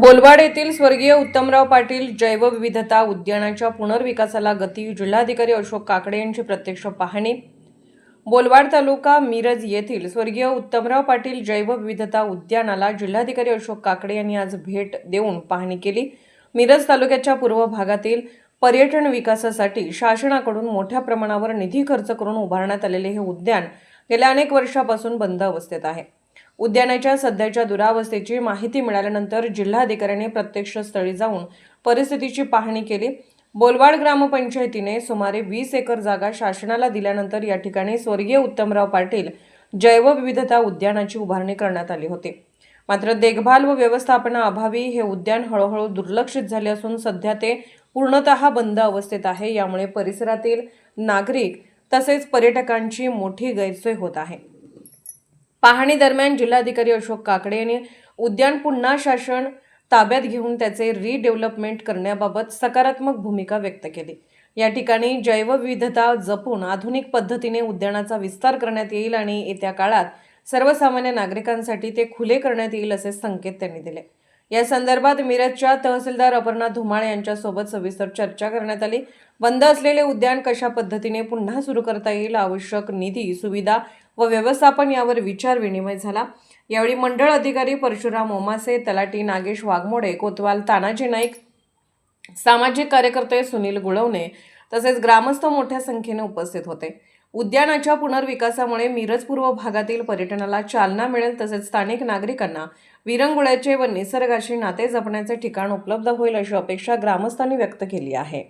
बोलवाड येथील स्वर्गीय उत्तमराव पाटील जैवविविधता उद्यानाच्या पुनर्विकासाला गती जिल्हाधिकारी अशोक काकडे यांची प्रत्यक्ष पाहणी. बोलवाड तालुका मिरज येथील स्वर्गीय उत्तमराव पाटील जैवविविधता उद्यानाला जिल्हाधिकारी अशोक काकडे यांनी आज भेट देऊन पाहणी केली. मिरज तालुक्याच्या पूर्व भागातील पर्यटन विकासासाठी शासनाकडून मोठ्या प्रमाणावर निधी खर्च करून उभारण्यात आलेले हे उद्यान गेल्या अनेक वर्षापासून बंद अवस्थेत आहे. उद्यानाच्या सध्याच्या दुरावस्थेची माहिती मिळाल्यानंतर जिल्हाधिकाऱ्यांनी प्रत्यक्ष स्थळी जाऊन परिस्थितीची पाहणी केली. बोलवाड ग्रामपंचायतीने सुमारे वीस एकर जागा शासनाला दिल्यानंतर या ठिकाणी स्वर्गीय उत्तमराव पाटील जैवविविधता उद्यानाची उभारणी करण्यात आली होती. मात्र देखभाल व व्यवस्थापनाअभावी हे उद्यान हळूहळू दुर्लक्षित झाले असून सध्या ते पूर्णतः बंद अवस्थेत आहे. यामुळे परिसरातील नागरिक तसेच पर्यटकांची मोठी गैरसोय होत आहे. पाहणी दरम्यान जिल्हाधिकारी अशोक काकडे यांनी उद्यान पुन्हा शासन ताब्यात घेऊन त्याचे रिडेव्हलपमेंट करण्याबाबत सकारात्मक भूमिका व्यक्त केली. या ठिकाणी जैवविविधता जपून आधुनिक पद्धतीने उद्यानाचा विस्तार करण्यात येईल आणि येत्या काळात सर्वसामान्य नागरिकांसाठी ते खुले करण्यात येईल असे संकेत त्यांनी दिले. या संदर्भात मिरजच्या तहसीलदार अपर्णा धुमाळ यांच्यासोबत सविस्तर चर्चा करण्यात आली. बंद असलेले उद्यान कशा पद्धतीने पुन्हा सुरू करता येईल? आवश्यक निधी सुविधा व व्यवस्थापन यावर विचार विनिमय झाला. यावेळी मंडळ अधिकारी परशुराम ओमासे तलाटी नागेश वाघमोडे कोतवाल तानाजी नाईक सामाजिक कार्यकर्ते सुनील गुळवणे तसेच ग्रामस्थ मोठ्या संख्येने उपस्थित होते. उद्यानाच्या पुनर्विकासामुळे मिरज पूर्व भागातील पर्यटनाला चालना मिळेल तसेच स्थानिक नागरिकांना विरंगुळ्याचे व निसर्गाशी नाते जपण्याचे ठिकाण उपलब्ध होईल अशी अपेक्षा ग्रामस्थांनी व्यक्त केली आहे.